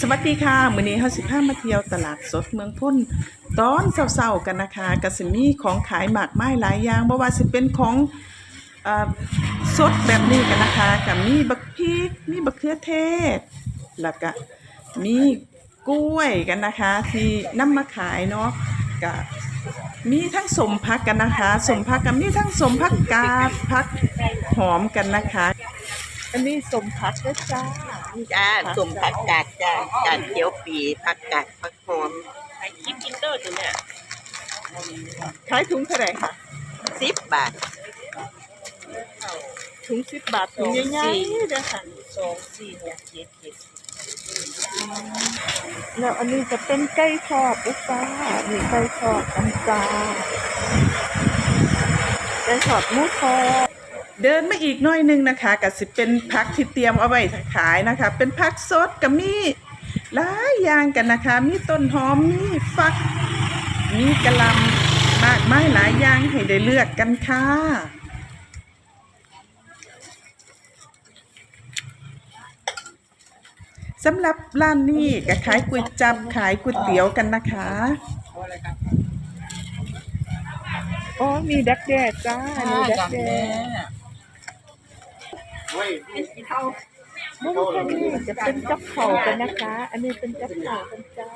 สวัสดีค่ะมื้อนี้เฮาสิพามาเที่ยวตลาดสดเมืองพ้นตอนเช้าๆกันนะคะก็สิมีของขายมากมายหลายอย่างบ่ว่าสิเป็นของเอ่อสดแบบนี้กันนะคะก็มีบักพริกมีบักเขือเทศ แล้วก็มีกล้วยกันนะคะ ที่นำมาขายเนาะก็มีทั้งสมพักกันนะคะสมพักกับมีทั้งสมพักกาดพักหอมกันนะคะ อันนี้สมพักเด้อจ้าจ้าสมผักกาดจ้ากาดเขียวปีผักกาดผักหอมไอคิดกินเตอร์ตัวเนี่ยขายถุงเท่าไหร่คะสิบบาท ถุงสิบบาทถุงใหญ่ๆเด้อค่ะสองสี่หกเจ็ดเจ็ดแล้วอันนี้จะเป็นไก่ทอดเด้อจ้านี่ไก่ทอดกันจ้าไก่ทอดหมูทอด เดินมาอีกน้อยหนึงนะคะก็สิเป็นผักที่เตรียมเอาไว้ขายนะคะ เป็นผักสดกับมีหลายอย่างกันนะคะ มีต้นหอมมีฟัก มีกระลำมากมายหลายอย่างให้ได้เลือกกันค่ะสำหรับร้านนี้ก็ขายก๋วยจับขายก๋วยเตี๋ยวกันนะคะอ๋อมีดักแด้จ้า มีดักแด้ มุ้งตรงนี้จะเป็นกับเข่ากันนะคะ อันนี้เป็นกับเข่ากันจ้า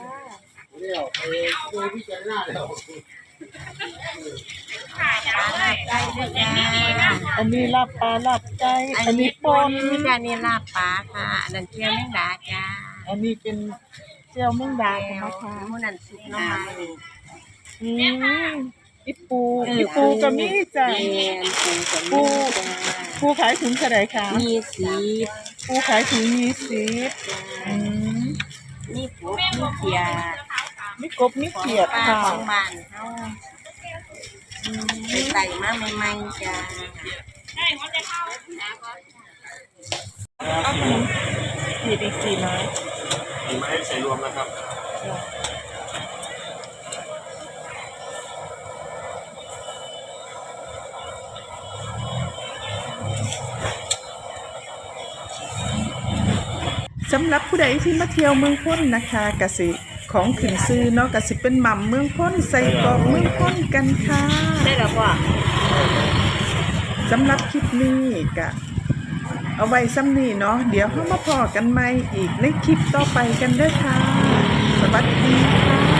อันนี้ลาบปลาลาบไก่อันนี้ปนนี่จ้านี่ลาบปลาค่ะอันนั้นเจียวแมงดาจ้าอันนี้เป็นเจียวแมงดากันนะคะมูนันซุปน้ำมันอืมอีปูอีปูก็มีจ้ะแมนปูกับ ปูมีจ้าปูขายถุงเท่าไหร่คะมีสีปูขายถุงยี่สิบอืมนี่ปูมีเขียดมีกบมีเขียดปลาค่ะของบ้านเฮาไปใส่มาใหม่ๆจ้ามีดีกี่ไม้มีไม้ใส่รวมนะครับ สำหรับผู้ใดที่มาเที่ยวเมืองพ้นนะคะกสิของขึ้นซื้อเนาะกสิเป็นหม่ำเมืองพ้นใส่กรอกเมืองพ้นกันค่ะได้แล้วก็สำหรับคลิปนี้ก็เอาไว้ซ้ำนี้เนาะเดี๋ยวเข้ามาพอกันใหม่อีกในคลิปต่อไปกันเด้อค่ะ สวัสดีค่ะ